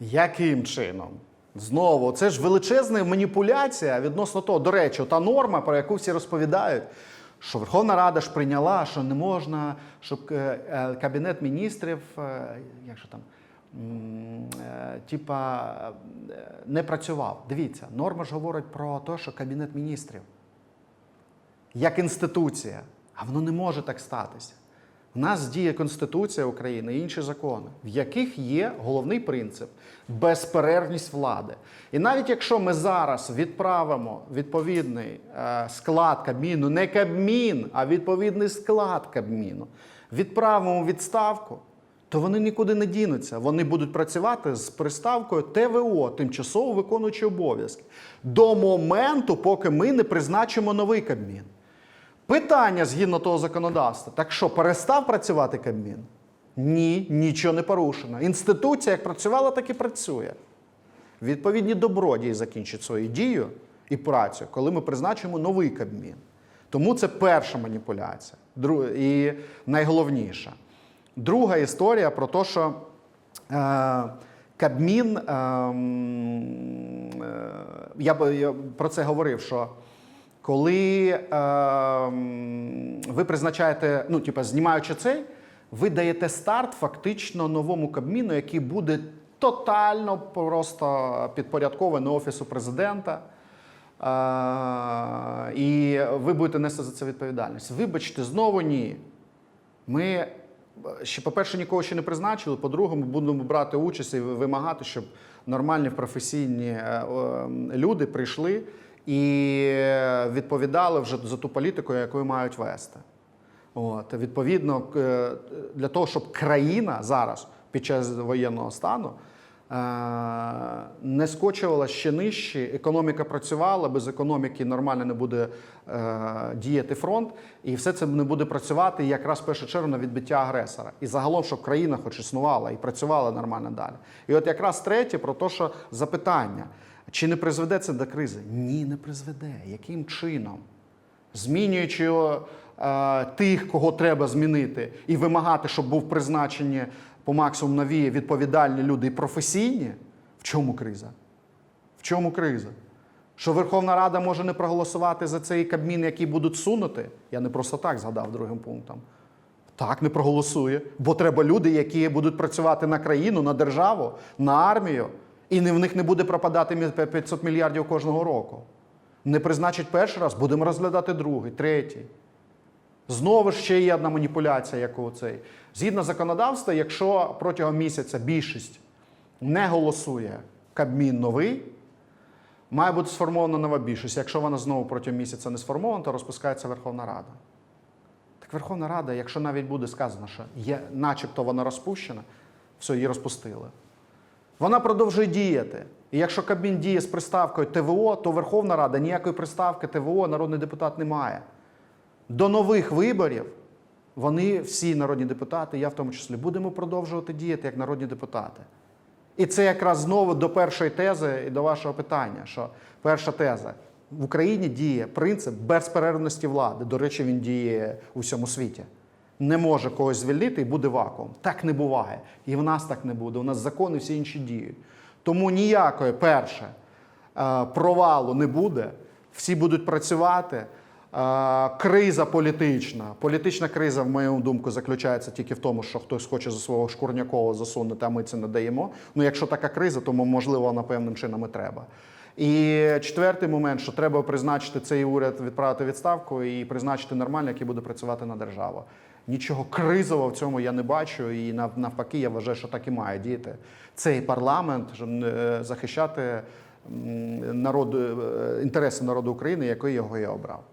Яким чином? Знову, це ж величезна маніпуляція відносно того. До речі, та норма, про яку всі розповідають, що Верховна Рада ж прийняла, що не можна, щоб е, е, Кабінет міністрів, е, як же там, типа, не працював. Дивіться, норма ж говорить про те, що Кабінет міністрів як інституція, а воно не може так статися. У нас діє Конституція України і інші закони, в яких є головний принцип безперервність влади. І навіть якщо ми зараз відправимо відповідний е, склад Кабміну, не Кабмін, а відповідний склад Кабміну, відправимо відставку, то вони нікуди не дінуться. Вони будуть працювати з приставкою ТВО, тимчасово виконуючи обов'язки, до моменту, поки ми не призначимо новий Кабмін. Питання згідно того законодавства. Так що, перестав працювати Кабмін? Ні, нічого не порушено. Інституція як працювала, так і працює. Відповідні добродії закінчать свою дію і працю, коли ми призначимо новий Кабмін. Тому це перша маніпуляція. І найголовніша. Друга історія про те, що е, Кабмін, е, е, я, я про це говорив, що коли е, ви призначаєте, ну, типу, знімаючи цей, ви даєте старт фактично новому Кабміну, який буде тотально просто підпорядкований Офісу президента. Е, і ви будете нести за це відповідальність. Вибачте, знову ні. Ми е, ще, по-перше, нікого ще не призначили. По-друге, ми будемо брати участь і вимагати, щоб нормальні професійні е, люди прийшли і відповідали вже за ту політику, яку мають вести. От, відповідно, е, для того, щоб країна зараз під час воєнного стану е, не скочувала ще нижче, економіка працювала, без економіки нормально не буде е, діяти фронт, і все це не буде працювати якраз в першу чергу на відбиття агресора. І загалом, щоб країна хоч існувала і працювала нормально далі. І от якраз третє про те, що запитання, чи не призведе це до кризи? Ні, не призведе. Яким чином? змінюючи е, тих, кого треба змінити, і вимагати, щоб був призначені по максимуму нові відповідальні люди і професійні, в чому криза? В чому криза? Що Верховна Рада може не проголосувати за цей кабмін, який будуть сунути? Я не просто так згадав другим пунктом. Так, не проголосує, бо треба люди, які будуть працювати на країну, на державу, на армію, і в них не буде пропадати 500 мільярдів кожного року. Не призначить перший раз, будемо розглядати другий, третій. Знову ж ще є одна маніпуляція, як у цей. Згідно законодавства, якщо протягом місяця більшість не голосує Кабмін новий, має бути сформована нова більшість. Якщо вона знову протягом місяця не сформована, то розпускається Верховна Рада. Так Верховна Рада, якщо навіть буде сказано, що є, начебто вона розпущена, все, її розпустили. Вона продовжує діяти. І якщо Кабмін діє з приставкою ТВО, то Верховна Рада ніякої приставки ТВО народний депутат не має. До нових виборів вони, всі народні депутати, я в тому числі, будемо продовжувати діяти як народні депутати. І це якраз знову до першої тези і до вашого питання, що перша теза. В Україні діє принцип безперервності влади. До речі, він діє у всьому світі. Не може когось звільнити і буде вакуум. Так не буває. І в нас так не буде. У нас закони всі інші діють. Тому ніякої, перше, е, провалу не буде. Всі будуть працювати. Е, Криза політична. Політична криза, в мою думку, заключається тільки в тому, що хтось хоче за свого шкурнякова засунути, а ми це не даємо. Ну, якщо така криза, то можливо вона певним чином і треба. І четвертий момент, що треба призначити цей уряд, відправити відставку і призначити нормально, який буде працювати на державу. Нічого кризового в цьому я не бачу, і навпаки, я вважаю, що так і має діяти цей парламент, е, захищати народ, е, інтереси народу України, який його я обрав.